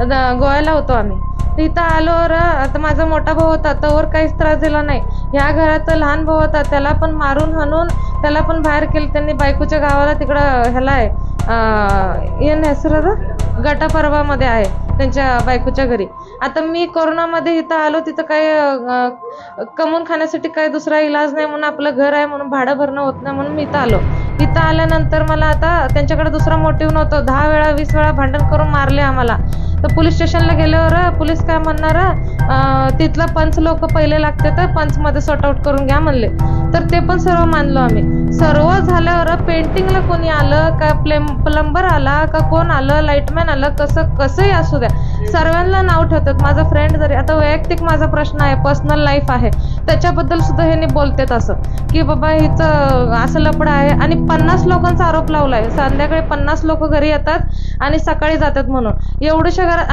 गोव्याला होतो आम्ही. इथं र आता माझा मोठा भाऊ होता त्यावर काहीच त्रास दिला नाही. ह्या घरात लहान भाऊ होता त्याला पण मारून हाणून त्याला पण बाहेर केलं. त्यांनी बायकोच्या गावाला तिकडं ह्याला आहे येन हेसर गटा पर्वामध्ये आहे त्यांच्या बायकोच्या घरी. आता मी कोरोनामध्ये इथं आलो तिथं काही कमवून खाण्यासाठी काही दुसरा इलाज नाही म्हणून आपलं घर आहे म्हणून भाडं भरणं होत नाही म्हणून मी इथं आलो. इथं आल्यानंतर मला आता त्यांच्याकडे दुसरा मोटिव्ह नव्हतं. दहा वेळा वीस वेळा भांडण करून मारले आम्हाला. तर पोलीस स्टेशनला गेल्यावर पोलीस काय म्हणणार तिथलं पंच लोक पहिले लागते तर पंचमध्ये सॉर्ट आउट करून घ्या म्हणले. तर ते पण सर्व मानलो आम्ही. सर्व झाल्यावर पेंटिंगला कोणी आलं? का प्लेम प्लंबर आला? का कोण आलं? लाईटमॅन आलं? कसं कसंही असू द्या. सर्वांना नाव ठेवतात. माझा फ्रेंड जरी आता वैयक्तिक माझा प्रश्न आहे पर्सनल लाईफ आहे. त्याच्याबद्दल सुद्धा ह्यांनी बोलतात असं. की बाबा हिचं असं लपडं आहे. आणि पन्नास लोकांचा आरोप लावलाय. संध्याकाळी पन्नास लोक घरी येतात आणि सकाळी जातात म्हणून. एवढ्याशा घरात